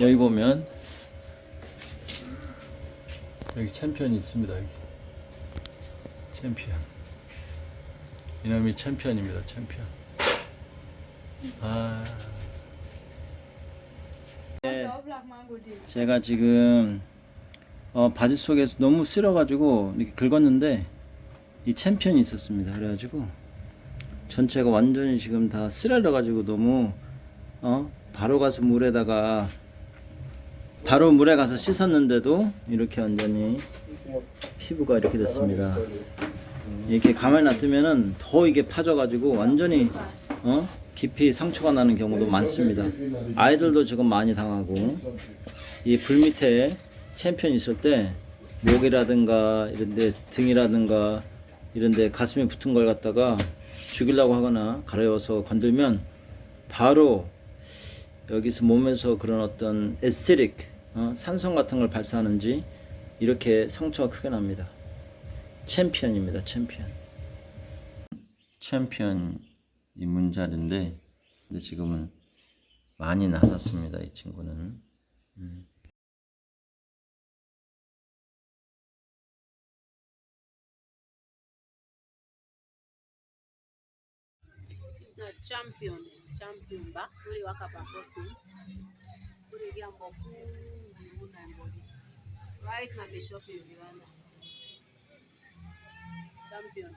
여기 보면 여기 챔피언이 있습니다. 여기 챔피언. 이놈이 챔피언입니다. 챔피언. 아. 네, 제가 지금 어, 바지 속에서 너무 쓸어가지고 이렇게 긁었는데 이 챔피언이 있었습니다. 그래가지고 전체가 완전히 지금 다 쓰라려가지고 너무 어 바로 가서 물에다가 바로 물에 가서 씻었는데도 이렇게 완전히 피부가 이렇게 됐습니다. 이렇게 가만히 놔두면은 더 이게 파져가지고 완전히 어 깊이 상처가 나는 경우도 많습니다. 아이들도 지금 많이 당하고 이 불 밑에 챔피언 있을 때 목이라든가 이런데 등이라든가 이런데 가슴에 붙은 걸 갖다가 죽이려고 하거나 가려워서 건들면 바로 여기서 몸에서 그런 어떤 에스테릭 어, 산성 같은 걸 발사하는지 이렇게 상처가 크게 납니다. 챔피언입니다. 챔피언. 챔피언 이 문자리인데 근데 지금은 많이 나섰습니다. 이 친구는. 음. It's not champion, champion ba uri wakapakosi Right Mboku Mbulu na Mbodi. Right na Bishop Champion.